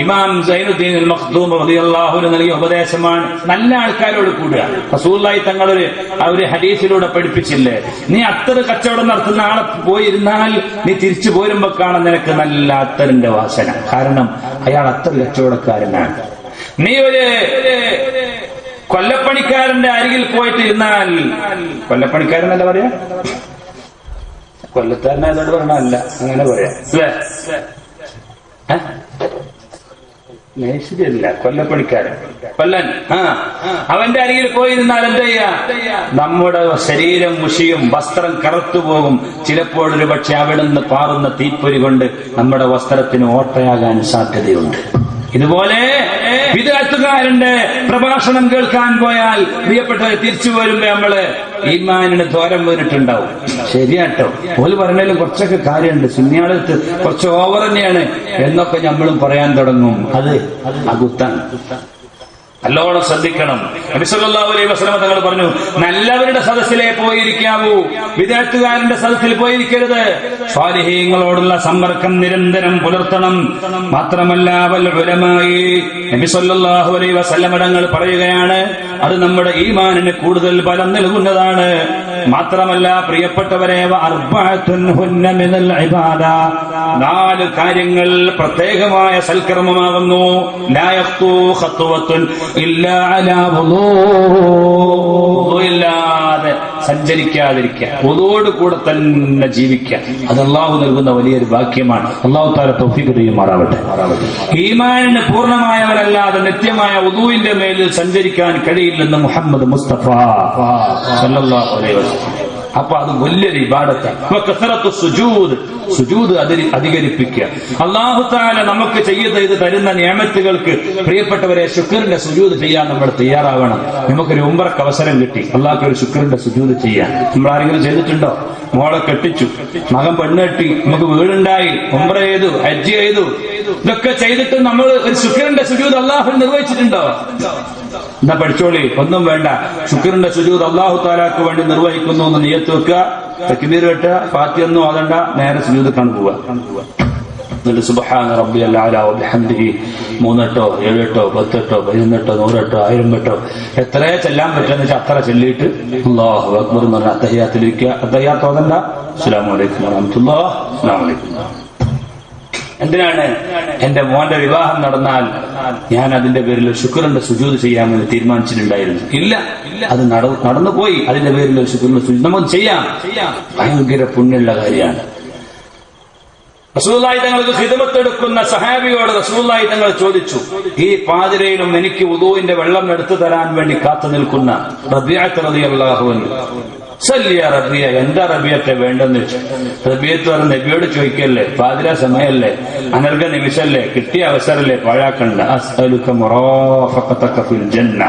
ഇമാം സൈനുദ്ദീൻ മഖ്ദൂം ഉപദേശമാണ്. നല്ല ആൾക്കാരോട് കൂടുക റസൂലുള്ളാഹി തങ്ങളൊരു ആ ഒരു ഹദീസിലൂടെ പഠിപ്പിച്ചില്ലേ? നീ അത്തറ് കച്ചവടം നടത്തുന്ന ആളെ പോയിരുന്നാൽ നീ തിരിച്ചു പോരുമ്പോ കാണാൻ നിനക്ക് നല്ല അത്തറിന്റെ വാസന. കാരണം അയാൾ അത്തറ് കച്ചവടക്കാരനാണ്. നീ ഒരു കൊല്ലപ്പണിക്കാരന്റെ അരികിൽ പോയിട്ട് ഇരുന്നാൽ കൊല്ലപ്പണിക്കാരനല്ല പറയാ? കൊല്ലത്താരനായതുകൊണ്ട് പറഞ്ഞല്ല അങ്ങനെ പറയാ. അല്ലേ? മേശരിയല്ല കൊല്ലപ്പണിക്കാരൻ. കൊല്ലൻ. ആ. അവന്റെ അരികിൽ പോയിരുന്നാൽ എന്ത് ചെയ്യാ? നമ്മുടെ ശരീരം മുഷിയും വസ്ത്രം കറുത്തു പോകും. ചിലപ്പോൾ ഒരു പക്ഷെ അവിടുന്ന് പാറുന്ന തീപ്പൊരി കൊണ്ട് നമ്മുടെ വസ്ത്രത്തിന് ഓട്ടയാകാൻ സാധ്യതയുണ്ട്. ഇതുപോലെ വിദഗ്ധകാരന്റെ പ്രഭാഷണം കേൾക്കാൻ പോയാൽ പ്രിയപ്പെട്ടവർ തിരിച്ചു വരുമ്പോ നമ്മൾ ഈമാനിന് ദോരം വീണിട്ടുണ്ടാവും. ശരിയാട്ടോ. ഓൽ പറഞ്ഞാലും കുറച്ചൊക്കെ കാര്യമുണ്ട്. സിനിമയാളത്ത് കുറച്ച് ഓവർ തന്നെയാണ് എന്നൊക്കെ നമ്മളും പറയാൻ തുടങ്ങും. അത് അകുത്താണ് നല്ലോണം ശ്രദ്ധിക്കണം. നബിസല്ലാഹു അലൈഹി വസ്ലമ തങ്ങൾ പറഞ്ഞു നല്ലവരുടെ സദസ്സിലേ പോയിരിക്കാവൂ. വിദേശത്തുകാരന്റെ സദസ്സിൽ പോയിരിക്കരുത്. സ്വാലിഹീങ്ങളോടുള്ള സമ്പർക്കം നിരന്തരം പുലർത്തണം. മാത്രമല്ല ഉലമായി നബിസല്ലാഹു അലൈഹി വസല്ലമടങ്ങൾ പറയുകയാണ് അത് നമ്മുടെ ഈമാനിന് കൂടുതൽ ബലം നൽകുന്നതാണ്. മാത്രമല്ല പ്രിയപ്പെട്ടവരെ നാല് കാര്യങ്ങൾ പ്രത്യേകമായ വുളൂ ഇല്ലാതെ സഞ്ചരിക്കാതിരിക്കുക. പൊതുവോട് കൂടെ തന്നെ ജീവിക്കുക. അത് അള്ളാഹു നൽകുന്ന വലിയൊരു ഭാഗ്യമാണ്. അള്ളാഹു താര തൗഫീഖ് ചെയ്യുമാറാവട്ടെ. ഈമാനിന് പൂർണമായവരല്ലാതെ നിത്യമായ ഉദുവിന്റെ മേലിൽ സഞ്ചരിക്കാൻ കഴിയില്ലെന്ന് മുഹമ്മദ് മുസ്തഫ. സല്ലല്ലാഹു അലൈഹി വസല്ലം. അപ്പൊ അത് വലിയൊരു ഇബാടത്താണ് സുജൂദ് സുജൂദ് അതിൽ അധികരിപ്പിക്കുക. അള്ളാഹു താല നമുക്ക് ചെയ്ത് ഇത് തരുന്ന നിയമത്തുകൾക്ക് പ്രിയപ്പെട്ടവരെ ശുക്രന്റെ സുജൂദ് ചെയ്യാൻ നമ്മൾ തയ്യാറാവണം. നമുക്കൊരു ഉമ്പറക്ക് അവസരം കിട്ടി. അള്ളാഹ്ക്ക് ഒരു ശുക്രന്റെ സുജൂദ് ചെയ്യാൻ. നമ്മൾ ആരെങ്കിലും ചെയ്തിട്ടുണ്ടോ? മോളെ കെട്ടിച്ചു. മകൻ പെണ്ണെട്ടി നമുക്ക് വീടുണ്ടായി. ഉംബ്ര ചെയ്തു ഹജ്ജ് ചെയ്തു. ഇതൊക്കെ ചെയ്തിട്ട് നമ്മൾ ഒരു ശുക്രന്റെ സുജൂത് അള്ളാഹു നിർവഹിച്ചിട്ടുണ്ടോ? എന്നാ പഠിച്ചോളി. ഒന്നും വേണ്ട. ശുക്രന്റെ സുജൂത് അള്ളാഹു താലാക്ക് വേണ്ടി നിർവഹിക്കുന്നു എന്ന് നിയത്ത് വെക്കുക. തെക്കുമീർ വെട്ട പാത്തിയൊന്നും അതണ്ട നേരെ സുജൂത് ബിഹംദിഹി മൂന്നെട്ടോ ഏഴെട്ടോ പത്തെട്ടോ പതിനൊന്നെട്ടോ നൂറെട്ടോ ആയിരം വെട്ടോ എത്ര ചെല്ലാൻ പറ്റുമെന്ന് വെച്ചാൽ അത്ര ചെല്ലിയിട്ട് അള്ളാഹു അക്ബർ എന്ന് പറഞ്ഞ അത്തഹിയാത്തിലിരിക്കുക അത്തഹിയാത്ത് ഓതണ്ട. അസ്സലാമു അലൈക്കും വറഹ്മത്തുള്ളാഹി അസ്സലാമു അലൈക്കും എന്തിനാണ്? എന്റെ മോന്റെ വിവാഹം നടന്നാൽ ഞാൻ അതിന്റെ പേരിൽ ശുക്രന്റെ സുജൂത് ചെയ്യാമെന്ന് തീരുമാനിച്ചിട്ടുണ്ടായിരുന്നു. ഇല്ല. അത് നടന്നു പോയി അതിന്റെ പേരിൽ ശുക്രന്റെ സുജൂത് നമുക്ക് ചെയ്യാം. ഭയങ്കര പുണ്യമുള്ള കാര്യമാണ്. റസൂലായി തങ്ങൾക്ക് ഹിതമത്തെടുക്കുന്ന സഹാബിയോട് റസൂലായി തങ്ങൾ ചോദിച്ചു ഈ പാതിരയിലും എനിക്ക് ഉദുവിന്റെ വെള്ളം എടുത്തു തരാൻ വേണ്ടി കാത്തു നിൽക്കുന്ന റബിയാത്ത് റളിയല്ലാഹുവിൻ സല്ലിയ റബിയ എന്താ റബിയത്തെ വേണ്ടെന്ന് വെച്ചു റബിയത്ത് പറഞ്ഞ നബിയോട് ചോദിക്കല്ലേ പാതിര സമയല്ലേ അനർഘ നിമിഷല്ലേ കിട്ടിയ അവസരല്ലേ പാഴാക്കണ്ട അസ്അലുക മുറാഫഖതക ഫിൽ ജന്ന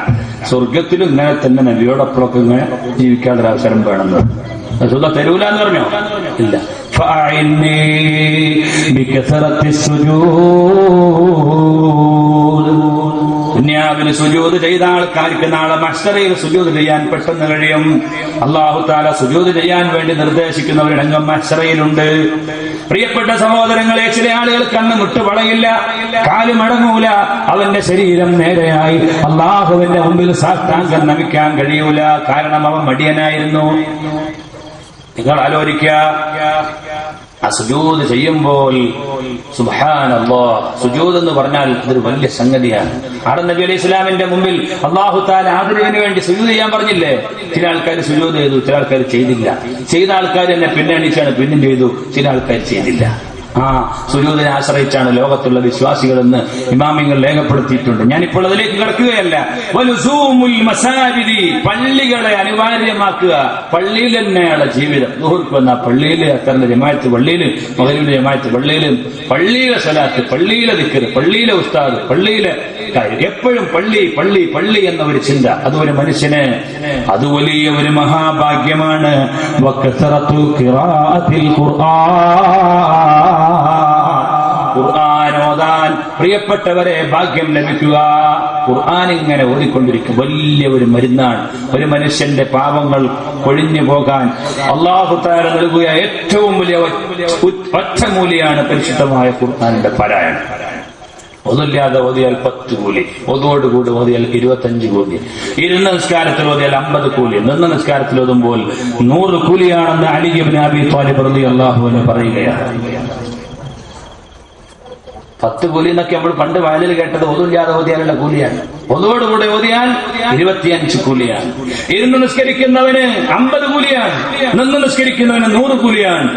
സ്വർഗത്തിലും ഇങ്ങനെ തന്നെ നബിയോടൊപ്പമൊക്കെ ഇങ്ങനെ ജീവിക്കാനുള്ള അവസരം വേണമെന്ന് റസൂല തരൂല എന്ന് പറഞ്ഞോ ഇല്ല فأعني بكثرة السجود ദുനിയാവിന് സുജൂത് ചെയ്ത ആൾക്കാർക്ക് നാളെ മഷറയിൽ സുജൂത് ചെയ്യാൻ പെട്ടെന്ന് കഴിയും. അള്ളാഹു താല സുജൂത് ചെയ്യാൻ വേണ്ടി നിർദ്ദേശിക്കുന്ന ഒരു രംഗം മഷറയിലുണ്ട് പ്രിയപ്പെട്ട സഹോദരങ്ങളെ ചില ആളുകൾ കണ്ണ് മുട്ട് വളയില്ല കാൽ മടങ്ങൂല അവന്റെ ശരീരം നേരെയായി. അള്ളാഹുവിന്റെ മുമ്പിൽ സാഷ്ടാംഗം നമിക്കാൻ കഴിയൂല. കാരണം അവൻ മടിയനായിരുന്നു. നിങ്ങൾ ആലോചിക്കുക ആ സുജൂത് ചെയ്യുമ്പോൾ സുബാനല്ലോ സുജൂത് എന്ന് പറഞ്ഞാൽ അതൊരു വലിയ സംഗതിയാണ്. ആടൻ നബി അലൈഹി ഇസ്ലാമിന്റെ മുമ്പിൽ അള്ളാഹു താല ആദരവിന് വേണ്ടി സുജൂത് ചെയ്യാൻ പറഞ്ഞില്ലേ? ചില ആൾക്കാർ സുജൂത് ചെയ്തു ചില ആൾക്കാർ ചെയ്തില്ല. ചെയ്ത ആൾക്കാർ എന്നെ പിന്നെ എണീച്ചാണ് പിന്നും ചെയ്തു ചില ആൾക്കാർ ചെയ്തില്ല. ആ സുജൂദിനെ ആശ്രയിച്ചാണ് ലോകത്തുള്ള വിശ്വാസികൾ എന്ന് ഇമാമിങ്ങൾ രേഖപ്പെടുത്തിയിട്ടുണ്ട്. ഞാനിപ്പോൾ അതിലേക്ക് കിടക്കുകയല്ല. പള്ളികളെ അനിവാര്യമാക്കുക. പള്ളിയിൽ തന്നെയാണ് ജീവിതം. ദുഹൂർക്ക് വന്ന പള്ളിയിൽ അത്തറിന്റെ ജമായത്ത് പള്ളിയിൽ മകരൂരിന്റെ ജമായത്ത് പള്ളിയിൽ പള്ളിയിലെ സ്വലാത്ത് പള്ളിയിലെ ദിക്കറ് പള്ളിയിലെ ഉസ്താദ് പള്ളിയിലെ എപ്പോഴും പള്ളി പള്ളി പള്ളി എന്ന ഒരു ചിന്ത. അത് ഒരു മനുഷ്യന് അത് വലിയ ഒരു മഹാഭാഗ്യമാണ്. ഖുർആൻ. പ്രിയപ്പെട്ടവരെ ഭാഗ്യം ലഭിക്കുക. ഖുർആൻ ഇങ്ങനെ ഓതിക്കൊണ്ടിരിക്കും. വലിയ ഒരു മരുന്നാണ്. ഒരു മനുഷ്യന്റെ പാപങ്ങൾ കൊഴിഞ്ഞു പോകാൻ അള്ളാഹു താര നൽകുക ഏറ്റവും വലിയ ഒറ്റമൂലിയാണ് പരിശുദ്ധമായ ഖുർആാനിന്റെ പാരായണം. ഒതില്ലാതെ ഓതിയാൽ പത്ത് കൂലി. ഒതോടുകൂടി ഓതിയാൽ ഇരുപത്തഞ്ച് കൂലി. ഇരുന്ന നിസ്കാരത്തിൽ ഓതിയാൽ അമ്പത് കൂലി. നിന്ന നിസ്കാരത്തിൽ ഓതുമ്പോൾ നൂറ് കൂലിയാണെന്ന് അലിബിൻ അബി താലിബ് അള്ളാഹുവിന് പറയുകയാണ്. പത്ത് കൂലി എന്നൊക്കെ നമ്മൾ പണ്ട് വയലിൽ കേട്ടത് ഒന്നുമില്ലാതെ ഓതിയാലുള്ള കൂലിയാണ്. ഒന്നോടുകൂടെ ഓതിയാൽ ഇരുപത്തിയഞ്ച് കൂലിയാണ്. ഇരുന്ന് നിസ്കരിക്കുന്നവന് അമ്പത് കൂലിയാണ്. നിന്ന് നിസ്കരിക്കുന്നവന് നൂറ് കൂലിയാണ്.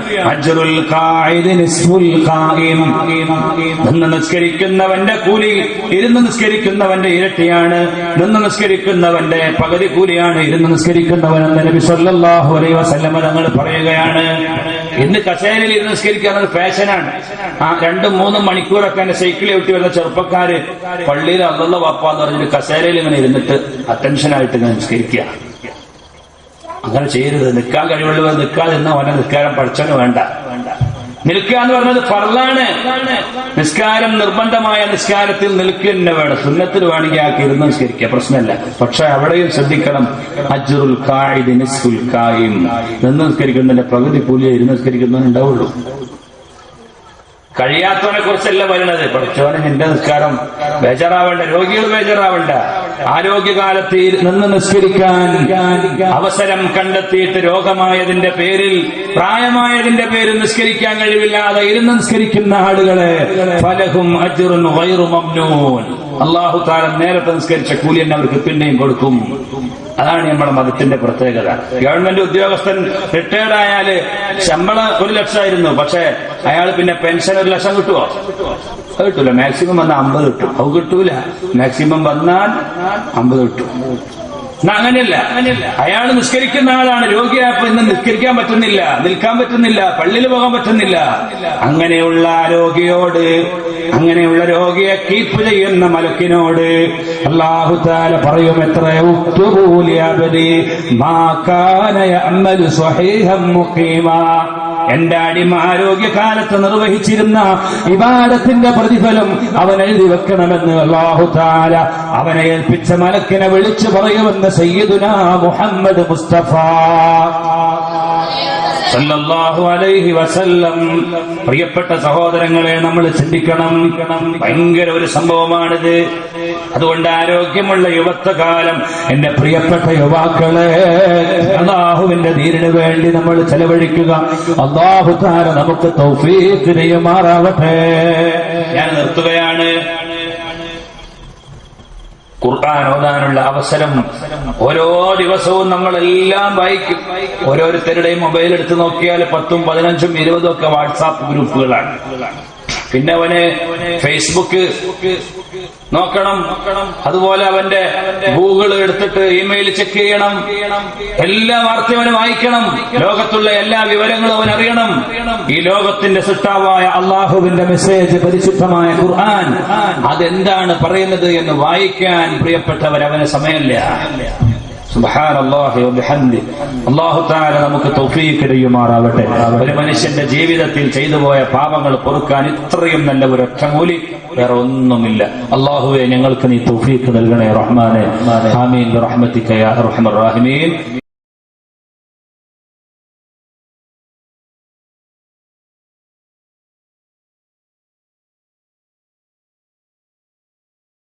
നിന്ന് നിസ്കരിക്കുന്നവന്റെ കൂലി ഇരുന്ന് നിസ്കരിക്കുന്നവന്റെ ഇരട്ടിയാണ്. നിന്ന് നിസ്കരിക്കുന്നവന്റെ പകുതി കൂലിയാണ്. ഇരുന്ന് നിസ്കരിക്കുന്നവനെന്ന് നബി സല്ലല്ലാഹു അലൈഹി വസല്ലമ തങ്ങൾ പറയുകയാണ് ഇന്ന് കസേരയിൽ ഇരുന്ന് നിസ്കരിക്കുക എന്നത് ഫാഷനാണ് ആ രണ്ടും മൂന്നും മണിക്കൂറൊക്കെ എന്റെ സൈക്കിളിൽ വിട്ടി വരുന്ന ചെറുപ്പക്കാര് പള്ളിയിൽ അന്നുള്ള വാപ്പ എന്ന് പറഞ്ഞിട്ട് കസേരയിൽ ഇങ്ങനെ ഇരുന്നിട്ട് അറ്റൻഷൻ ആയിട്ട് ഇങ്ങനെ നിസ്കരിക്കുക. അങ്ങനെ ചെയ്യരുത്. നിൽക്കാൻ കഴിവുള്ളവർ നിൽക്കാതിരുന്ന അവനെ നിൽക്കാനും വേണ്ട വേണ്ട. നിൽക്കുക എന്ന് പറഞ്ഞത് ഫർലാണ് നിസ്കാരം നിർബന്ധമായ നിസ്കാരത്തിൽ നിൽക്കുക തന്നെ വേണം. സുന്നത്തിൽ വേണമെങ്കിൽ ആക്കി ഇരുന്ന് നിസ്കരിക്കുക. പ്രശ്നമല്ല. പക്ഷെ അവിടെയും ശ്രദ്ധിക്കണം. അജുറുൽ ഖായിദ് നിസ്ഫുൽ ഖായിം. നിന്ന് നിസ്കരിക്കുന്നതിന്റെ പകുതി കൂലിയെ ഇരുന്ന് നിസ്കരിക്കുന്നവനുണ്ടാവുള്ളൂ കഴിയാത്തവനെ കുറിച്ചല്ല വരുന്നത് പഠിച്ചവനെ നിന്റെ നിസ്കാരം ബേജാറാവണ്ട. രോഗികൾ ബേജാറാവണ്ട. ആരോഗ്യകാലത്ത് ഇരു- നിന്ന് നിസ്കരിക്കാൻ അവസരം കണ്ടെത്തിയിട്ട് രോഗമായതിന്റെ പേരിൽ പ്രായമായതിന്റെ പേരിൽ നിസ്കരിക്കാൻ കഴിവില്ലാതെ ഇരുന്ന് നിസ്കരിക്കുന്ന ആളുകളെ ഫലഹും അള്ളാഹു താരം നേരത്തെ നിസ്കരിച്ച കൂലി തന്നെ അവർക്ക് പിന്നെയും കൊടുക്കും. അതാണ് നമ്മുടെ മതത്തിന്റെ പ്രത്യേകത. ഗവൺമെന്റ് ഉദ്യോഗസ്ഥൻ റിട്ടയർഡ് ആയാൽ ശമ്പളം ഒരു ലക്ഷമായിരുന്നു. പക്ഷെ അയാൾ പിന്നെ പെൻഷൻ ഒരു ലക്ഷം കിട്ടുമോ അത് കിട്ടൂല. മാക്സിമം വന്നാൽ അമ്പത് കിട്ടും. അത് കിട്ടൂല. മാക്സിമം വന്നാൽ അമ്പത് കിട്ടും. എന്നാ അങ്ങനെയല്ല. അയാൾ നിസ്കരിക്കുന്ന ആളാണ്. രോഗിയായപ്പോ ഇന്ന് നിസ്കരിക്കാൻ പറ്റുന്നില്ല. നിൽക്കാൻ പറ്റുന്നില്ല. പള്ളിയിൽ പോകാൻ പറ്റുന്നില്ല. അങ്ങനെയുള്ള രോഗിയോട് അങ്ങനെയുള്ള രോഗിയെ കീപ്പ് ചെയ്യുന്ന മലക്കിനോട് അള്ളാഹു താല പറയും എത്ര ഉക്തുബൂലി മാക്കാനയ യഅമലു സ്വഹീഹം മുഖീമാ. എന്റെ അടിമ ആരോഗ്യകാലത്ത് നിർവഹിച്ചിരുന്ന വിവാദത്തിന്റെ പ്രതിഫലം അവൻ എഴുതി വെക്കണമെന്ന് അള്ളാഹുതാല അവനെ ഏൽപ്പിച്ച മലക്കിനെ വിളിച്ചു പറയുമെന്ന് സയ്യിദുന മുഹമ്മദ് മുസ്തഫ. സല്ലല്ലാഹു അലൈഹി വസല്ലം. പ്രിയപ്പെട്ട സഹോദരങ്ങളെ നമ്മൾ ചിന്തിക്കണം. ഭയങ്കര ഒരു സംഭവമാണിത്. അതുകൊണ്ട് ആരോഗ്യമുള്ള യുവത്വകാലം എന്റെ പ്രിയപ്പെട്ട യുവാക്കളെ അള്ളാഹുവിന്റെ നീരിന് വേണ്ടി നമ്മൾ ചെലവഴിക്കുക. അള്ളാഹു താര നമുക്ക് തൗഫീഖ് ചെയ്യുമാറാവട്ടെ. ഞാൻ നിർത്തുകയാണ്. ഖുർആൻ ഓതാനുള്ള അവസരം ഓരോ ദിവസവും നമ്മളെല്ലാം വായിക്കും. ഓരോരുത്തരുടെയും മൊബൈൽ എടുത്ത് നോക്കിയാൽ പത്തും പതിനഞ്ചും ഇരുപതും ഒക്കെ വാട്സാപ്പ് ഗ്രൂപ്പുകളാണ്. പിന്നെ അവന് ഫേസ്ബുക്ക് നോക്കണം. അതുപോലെ അവന്റെ ഗൂഗിൾ എടുത്തിട്ട് ഇമെയിൽ ചെക്ക് ചെയ്യണം. എല്ലാ വാർത്തയും അവന് വായിക്കണം. ലോകത്തുള്ള എല്ലാ വിവരങ്ങളും അവൻ അറിയണം. ഈ ലോകത്തിന്റെ സൃഷ്ടാവായ അള്ളാഹുവിന്റെ മെസ്സേജ് പരിശുദ്ധമായ ഖുർആൻ. അതെന്താണ് പറയുന്നത് എന്ന് വായിക്കാൻ പ്രിയപ്പെട്ടവർ അവന് സമയമില്ല. തആല നമുക്ക് തൗഫീഖ് ചെയ്യുമാറാവട്ടെ. ഒരു മനുഷ്യന്റെ ജീവിതത്തിൽ ചെയ്തു പോയ പാപങ്ങൾ പൊറുക്കാൻ ഇത്രയും നല്ല ഒരു ഒറ്റമൂലി വേറെ ഒന്നുമില്ല. അള്ളാഹുവെ ഞങ്ങൾക്ക് നീ തൗഫീക്ക് നൽകണേ റഹ്മാനെ. ആമീൻ. റഹ്മത്തിക യാ അർഹമർ റാഹിമീൻ.